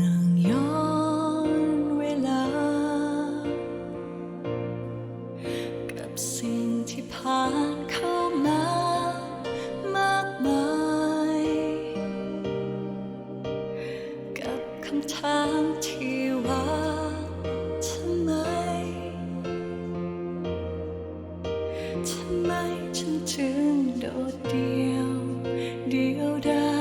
นั่งย้อนเวลา กับสิ่งที่ผ่านเข้ามามากมาย กับคำถามที่ว่าทำไม ทำไมฉันถึงโดดเดี่ยว เดียวดาย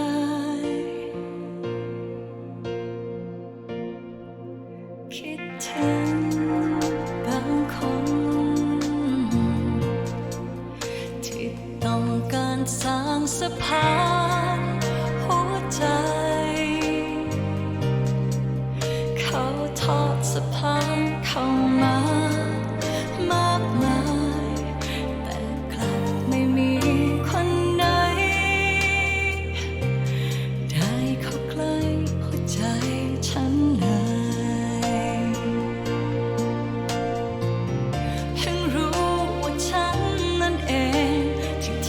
คิดถึงบางคน ที่ต้องการสร้างสะพานหัวใจ เขาทอดสะพานเข้ามามากมาย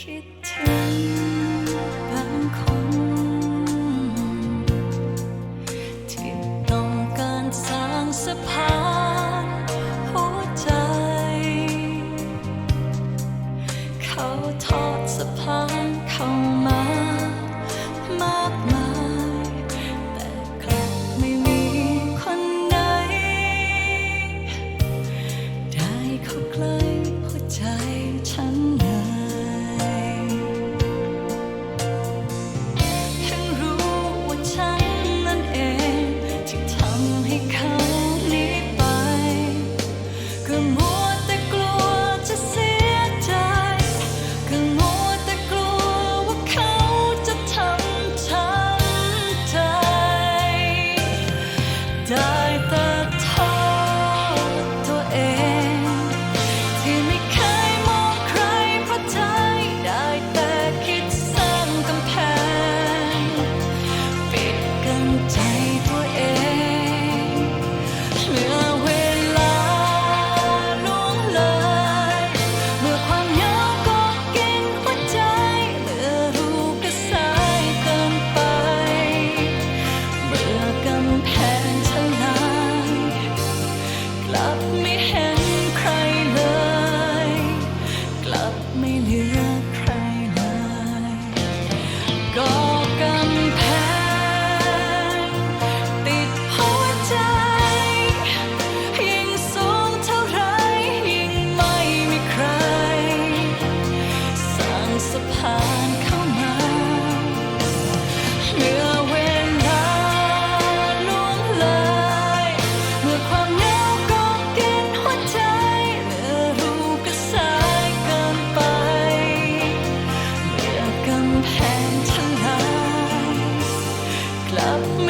คิดถึงบางคน me.